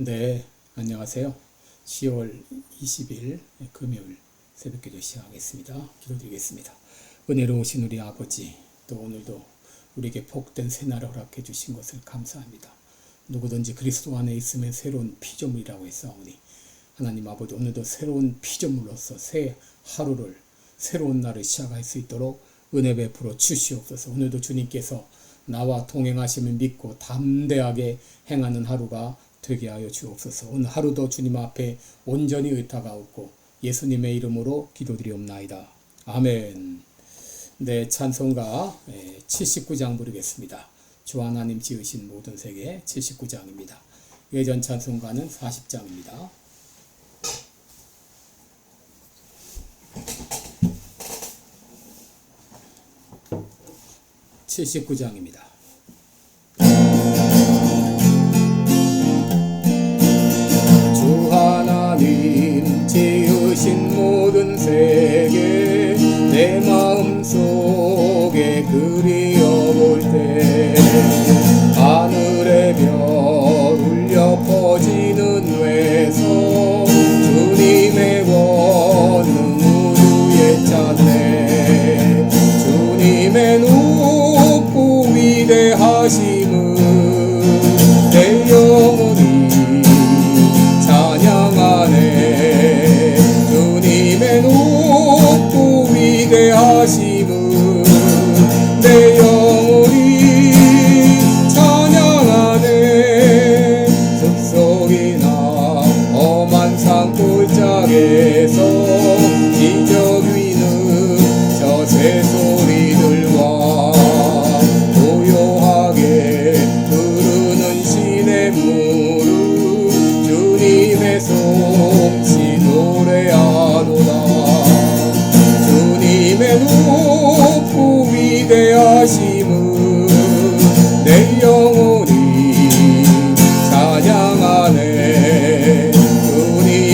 네, 안녕하세요. 10월 20일 금요일 새벽 기도 시작하겠습니다. 기도드리겠습니다. 은혜로우신 우리 아버지, 또 오늘도 우리에게 복된 새날을 허락해 주신 것을 감사합니다. 누구든지 그리스도 안에 있으면 새로운 피조물이라고 했사오니 하나님 아버지 오늘도 새로운 피조물로서 새 하루를 새로운 날을 시작할 수 있도록 은혜 베풀어 주시옵소서. 오늘도 주님께서 나와 동행하심을 믿고 담대하게 행하는 하루가 되게 하여 주옵소서. 오늘 하루도 주님 앞에 온전히 의탁하옵고 예수님의 이름으로 기도드리옵나이다. 아멘. 네, 찬송가 79장 부르겠습니다. 주 하나님 지으신 모든 세계 79장입니다. 예전 찬송가는 40장입니다. 79장입니다.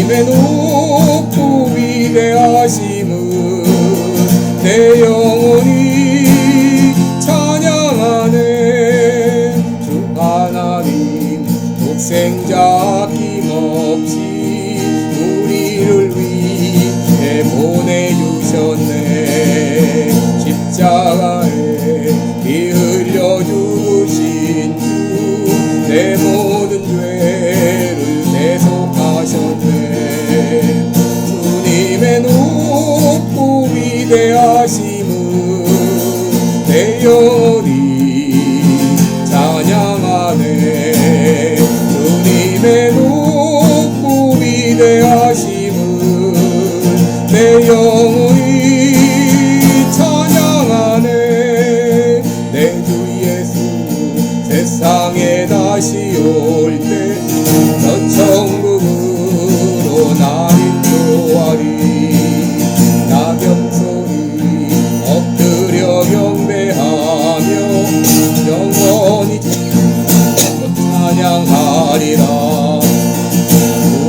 주님의 높고 위대하심은 내 영혼 세상에 다시 올 때 저 천국으로 날 인도하리 낙엽 소리 엎드려 경배하며 영원히 찬양하리라.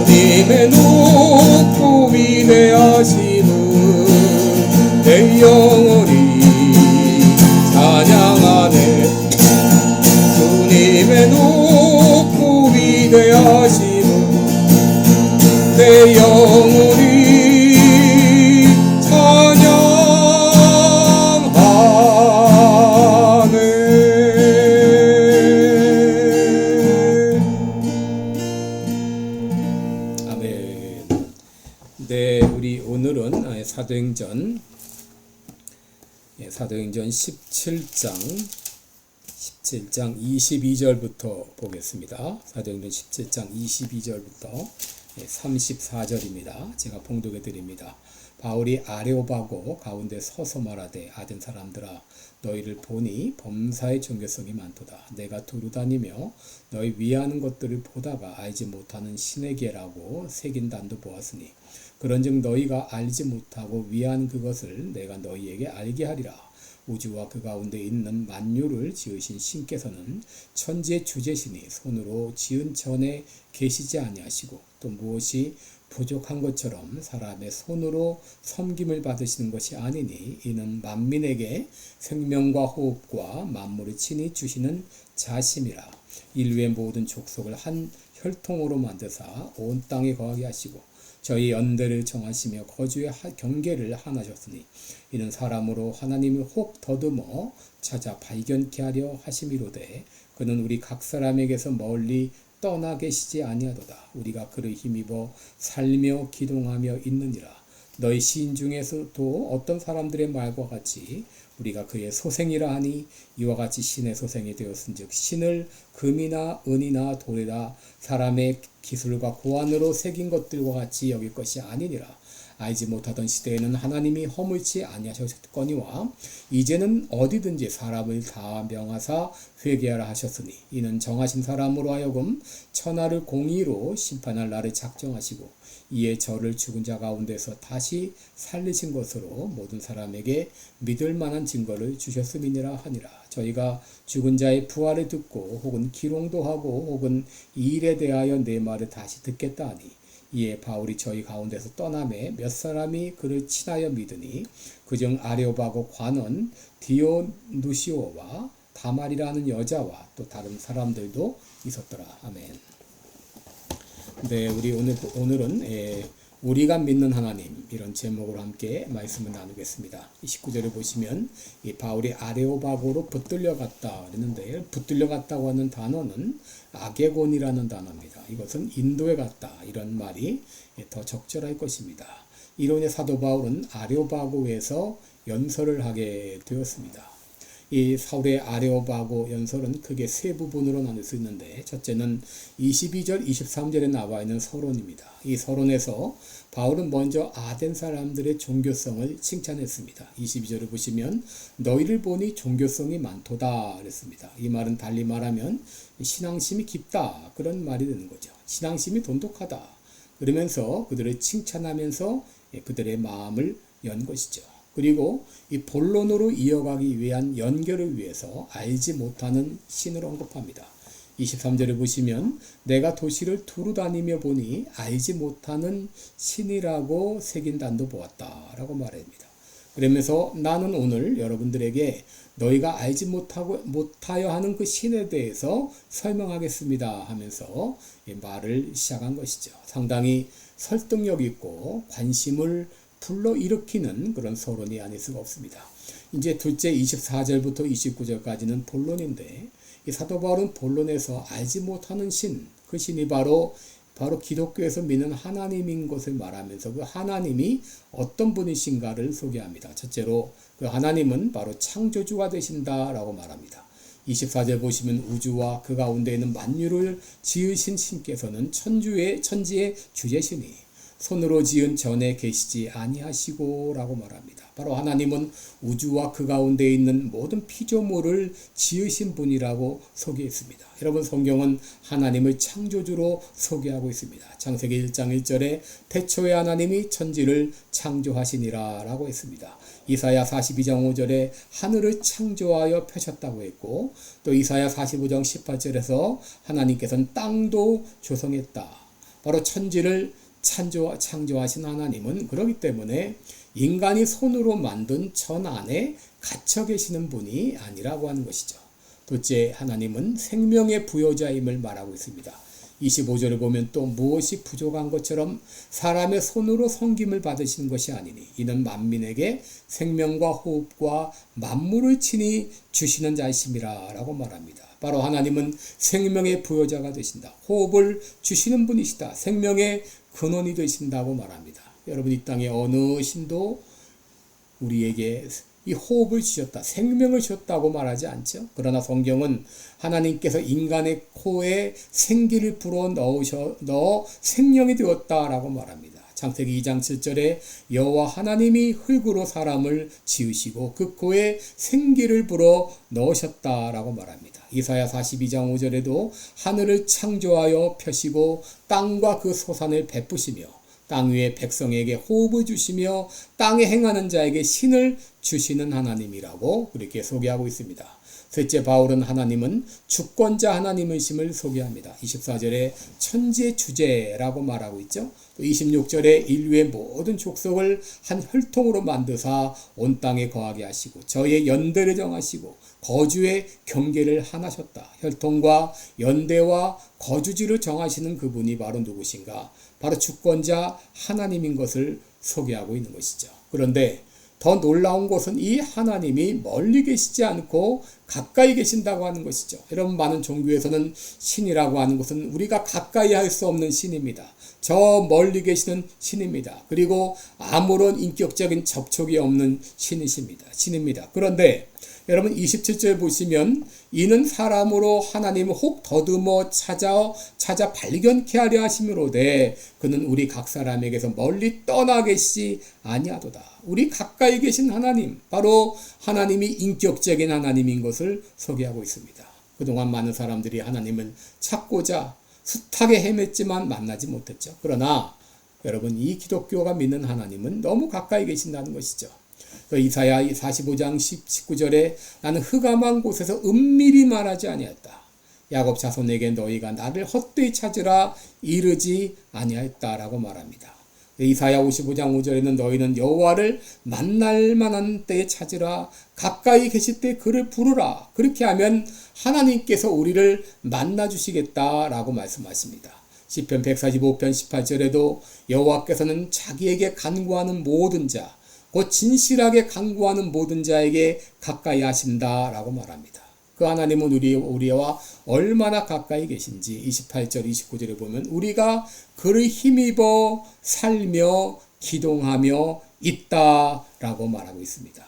주님의 높고 위대하심은 내 영혼 사도행전 17장 17장 22절부터 보겠습니다. 사도행전 17장 22절부터 34절입니다. 제가 봉독해 드립니다. 바울이 아레오바고 가운데 서서 말하되 아된 사람들아 너희를 보니 범사의 종교성이 많도다. 내가 두루 다니며 너희 위하는 것들을 보다가 알지 못하는 신에게라고 새긴 단도 보았으니 그런즉 너희가 알지 못하고 위한 그것을 내가 너희에게 알게 하리라. 우주와 그 가운데 있는 만유를 지으신 신께서는 천지의 주제시니 손으로 지은 전에 계시지 아니하시고 또 무엇이 부족한 것처럼 사람의 손으로 섬김을 받으시는 것이 아니니 이는 만민에게 생명과 호흡과 만물을 친히 주시는 자심이라. 인류의 모든 족속을 한 혈통으로 만드사 온 땅에 거하게 하시고 저희 연대를 정하시며 거주의 하- 경계를 하나셨으니 이는 사람으로 하나님을 혹 더듬어 찾아 발견케 하려 하심이로되 그는 우리 각 사람에게서 멀리 떠나 계시지 아니하도다. 우리가 그를 힘입어 살며 기동하며 있느니라. 너희 시인 중에서도 어떤 사람들의 말과 같이 우리가 그의 소생이라 하니 이와 같이 신의 소생이 되었은즉 신을 금이나 은이나 돌이나 사람의 기술과 고안으로 새긴 것들과 같이 여길 것이 아니니라. 알지 못하던 시대에는 하나님이 허물치 아니하셨거니와 이제는 어디든지 사람을 다 명하사 회개하라 하셨으니 이는 정하신 사람으로 하여금 천하를 공의로 심판할 날을 작정하시고 이에 저를 죽은 자 가운데서 다시 살리신 것으로 모든 사람에게 믿을 만한 증거를 주셨음이니라 하니라 저희가 죽은 자의 부활을 듣고 혹은 기롱도 하고 혹은 이 일에 대하여 내 말을 다시 듣겠다 하니 이에 바울이 저희 가운데서 떠남에 몇 사람이 그를 친하여 믿으니 그중 아레오바고 관원 디오누시오와 다말이라는 여자와 또 다른 사람들도 있었더라 아멘. 네, 우리 오늘 오늘은 예, 우리가 믿는 하나님 이런 제목으로 함께 말씀을 나누겠습니다. 19절을 보시면 이 바울이 아레오바고로 붙들려 갔다 그랬는데 붙들려 갔다고 하는 단어는 아게곤이라는 단어입니다. 이것은 인도에 갔다 이런 말이 예, 더 적절할 것입니다. 이론의 사도 바울은 아레오바고에서 연설을 하게 되었습니다. 이 사울의 아레오바고 연설은 크게 세 부분으로 나눌 수 있는데 첫째는 22절, 23절에 나와 있는 서론입니다. 이 서론에서 바울은 먼저 아덴 사람들의 종교성을 칭찬했습니다. 22절을 보시면 너희를 보니 종교성이 많도다 그랬습니다. 이 말은 달리 말하면 신앙심이 깊다 그런 말이 되는 거죠. 신앙심이 돈독하다 그러면서 그들을 칭찬하면서 그들의 마음을 연 것이죠. 그리고 이 본론으로 이어가기 위한 연결을 위해서 알지 못하는 신을 언급합니다. 23절을 보시면 내가 도시를 두루 다니며 보니 알지 못하는 신이라고 새긴 단도 보았다라고 말합니다. 그러면서 나는 오늘 여러분들에게 너희가 알지 못하고 못하여 하는 그 신에 대해서 설명하겠습니다 하면서 말을 시작한 것이죠. 상당히 설득력 있고 관심을 불러일으키는 그런 서론이 아닐 수가 없습니다. 이제 둘째 24절부터 29절까지는 본론인데 이 사도 바울은 본론에서 알지 못하는 신, 그 신이 바로 바로 기독교에서 믿는 하나님인 것을 말하면서 그 하나님이 어떤 분이신가를 소개합니다. 첫째로 그 하나님은 바로 창조주가 되신다라고 말합니다. 24절 보시면 우주와 그 가운데 있는 만유를 지으신 신께서는 천주의 천지의 주제시니 손으로 지은 전에 계시지 아니하시고라고 말합니다. 바로 하나님은 우주와 그 가운데 있는 모든 피조물을 지으신 분이라고 소개했습니다. 여러분 성경은 하나님을 창조주로 소개하고 있습니다. 창세기 1장 1절에 태초에 하나님이 천지를 창조하시니라라고 했습니다. 이사야 42장 5절에 하늘을 창조하여 펴셨다고 했고 또 이사야 45장 18절에서 하나님께서는 땅도 조성했다. 바로 천지를 창조, 창조하신 하나님은 그러기 때문에 인간이 손으로 만든 천 안에 갇혀 계시는 분이 아니라고 하는 것이죠. 둘째, 하나님은 생명의 부여자임을 말하고 있습니다. 25절을 보면 또 무엇이 부족한 것처럼 사람의 손으로 섬김을 받으시는 것이 아니니 이는 만민에게 생명과 호흡과 만물을 친히 주시는 자이심이라 라고 말합니다. 바로 하나님은 생명의 부여자가 되신다. 호흡을 주시는 분이시다. 생명의 근원이 되신다고 말합니다. 여러분 이 땅에 어느 신도 우리에게 이 호흡을 주셨다, 생명을 주셨다고 말하지 않죠. 그러나 성경은 하나님께서 인간의 코에 생기를 불어 넣으셔 넣어 생명이 되었다라고 말합니다. 창세기 2장 7절에 여호와 하나님이 흙으로 사람을 지으시고 그 코에 생기를 불어 넣으셨다라고 말합니다. 이사야 42장 5절에도 하늘을 창조하여 펴시고 땅과 그 소산을 베푸시며 땅 위의 백성에게 호흡을 주시며 땅에 행하는 자에게 신을 주시는 하나님이라고 그렇게 소개하고 있습니다. 셋째 바울은 하나님은 주권자 하나님의심을 소개합니다. 24절에 천지의 주제라고 말하고 있죠. 또 26절에 인류의 모든 족속을 한 혈통으로 만드사 온 땅에 거하게 하시고 저의 연대를 정하시고 거주의 경계를 하나셨다. 혈통과 연대와 거주지를 정하시는 그분이 바로 누구신가? 바로 주권자 하나님인 것을 소개하고 있는 것이죠. 그런데 더 놀라운 것은 이 하나님이 멀리 계시지 않고 가까이 계신다고 하는 것이죠. 여러분 많은 종교에서는 신이라고 하는 것은 우리가 가까이 할 수 없는 신입니다. 저 멀리 계시는 신입니다. 그리고 아무런 인격적인 접촉이 없는 신이십니다. 신입니다. 그런데 여러분 27절 보시면 이는 사람으로 하나님을 혹 더듬어 찾아 찾아 발견케 하려 하심으로되 그는 우리 각 사람에게서 멀리 떠나 계시지 아니하도다. 우리 가까이 계신 하나님 바로 하나님이 인격적인 하나님인 것을 소개하고 있습니다. 그동안 많은 사람들이 하나님을 찾고자 숱하게 헤맸지만 만나지 못했죠. 그러나 여러분 이 기독교가 믿는 하나님은 너무 가까이 계신다는 것이죠. 그 이사야 45장 19절에 나는 흑암한 곳에서 은밀히 말하지 아니했다. 야곱 자손에게 너희가 나를 헛되이 찾으라 이르지 아니하였다라고 말합니다. 이사야 55장 5절에는 너희는 여호와를 만날 만한 때에 찾으라 가까이 계실 때 그를 부르라 그렇게 하면 하나님께서 우리를 만나 주시겠다라고 말씀하십니다. 시편 145편 18절에도 여호와께서는 자기에게 간구하는 모든 자, 곧 진실하게 간구하는 모든 자에게 가까이 하신다라고 말합니다. 그 하나님은 우리 우리와 얼마나 가까이 계신지 28절 29절에 보면 우리가 그를 힘입어 살며 기동하며 있다라고 말하고 있습니다.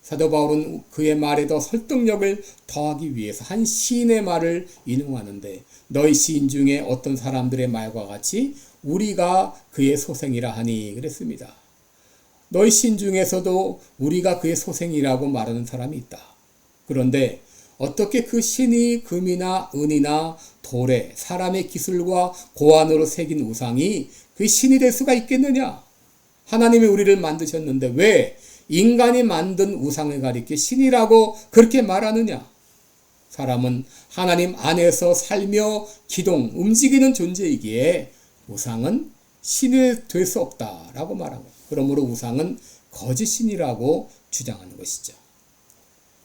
사도 바울은 그의 말에 더 설득력을 더하기 위해서 한 시인의 말을 인용하는데 너희 시인 중에 어떤 사람들의 말과 같이 우리가 그의 소생이라 하니 그랬습니다. 너희 신 중에서도 우리가 그의 소생이라고 말하는 사람이 있다. 그런데 어떻게 그 신이 금이나 은이나 돌에 사람의 기술과 고안으로 새긴 우상이 그 신이 될 수가 있겠느냐? 하나님이 우리를 만드셨는데 왜 인간이 만든 우상을 가리켜 신이라고 그렇게 말하느냐? 사람은 하나님 안에서 살며 기동, 움직이는 존재이기에 우상은 신이 될 수 없다라고 말하고 그러므로 우상은 거짓신이라고 주장하는 것이죠.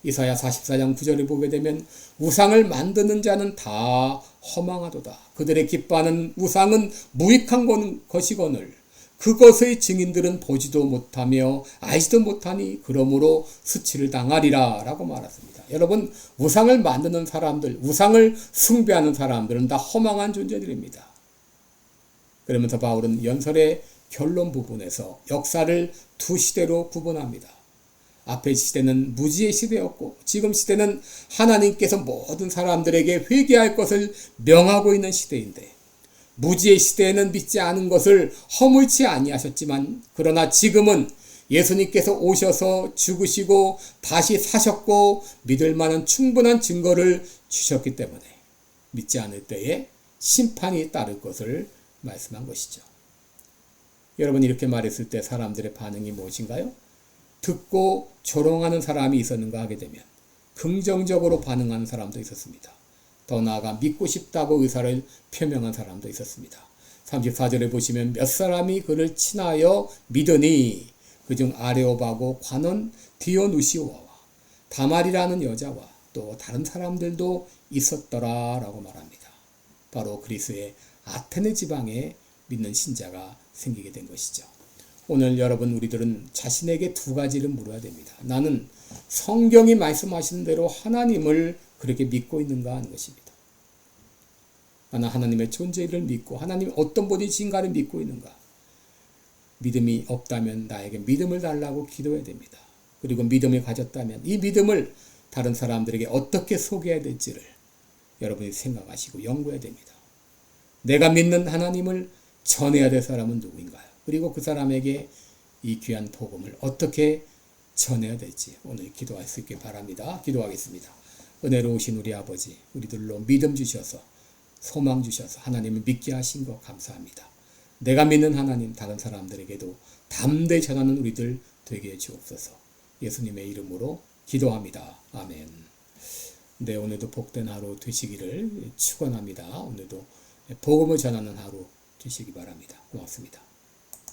이사야 44장 9절을 보게 되면 우상을 만드는 자는 다 허망하도다. 그들의 기뻐하는 우상은 무익한 것이거늘 그것의 증인들은 보지도 못하며 알지도 못하니 그러므로 수치를 당하리라 라고 말했습니다. 여러분 우상을 만드는 사람들, 우상을 숭배하는 사람들은 다 허망한 존재들입니다. 그러면서 바울은 연설의 결론 부분에서 역사를 두 시대로 구분합니다. 앞의 시대는 무지의 시대였고 지금 시대는 하나님께서 모든 사람들에게 회개할 것을 명하고 있는 시대인데 무지의 시대에는 믿지 않은 것을 허물치 아니하셨지만 그러나 지금은 예수님께서 오셔서 죽으시고 다시 사셨고 믿을 만한 충분한 증거를 주셨기 때문에 믿지 않을 때에 심판이 따를 것을 말씀한 것이죠. 여러분 이렇게 말했을 때 사람들의 반응이 무엇인가요? 듣고 조롱하는 사람이 있었는가 하게 되면 긍정적으로 반응하는 사람도 있었습니다. 더 나아가 믿고 싶다고 의사를 표명한 사람도 있었습니다. 34절에 보시면 몇 사람이 그를 친하여 믿으니 그중 아레오바고 관원 디오누시오와 다말이라는 여자와 또 다른 사람들도 있었더라라고 말합니다. 바로 그리스의 아테네 지방에 믿는 신자가 생기게 된 것이죠. 오늘 여러분 우리들은 자신에게 두 가지를 물어야 됩니다. 나는 성경이 말씀하시는 대로 하나님을 그렇게 믿고 있는가 하는 것입니다. 나는 하나님의 존재를 믿고 하나님 어떤 분이신가를 믿고 있는가. 믿음이 없다면 나에게 믿음을 달라고 기도해야 됩니다. 그리고 믿음을 가졌다면 이 믿음을 다른 사람들에게 어떻게 소개해야 될지를 여러분이 생각하시고 연구해야 됩니다. 내가 믿는 하나님을 전해야 될 사람은 누구인가요? 그리고 그 사람에게 이 귀한 복음을 어떻게 전해야 될지 오늘 기도할 수 있길 바랍니다. 기도하겠습니다. 은혜로우신 우리 아버지, 우리들로 믿음 주셔서 소망 주셔서 하나님을 믿게 하신 것 감사합니다. 내가 믿는 하나님 다른 사람들에게도 담대 전하는 우리들 되게 해 주옵소서. 예수님의 이름으로 기도합니다. 아멘. 네, 오늘도 복된 하루 되시기를 축원합니다. 오늘도 복음을 전하는 하루 주시기 바랍니다. 고맙습니다.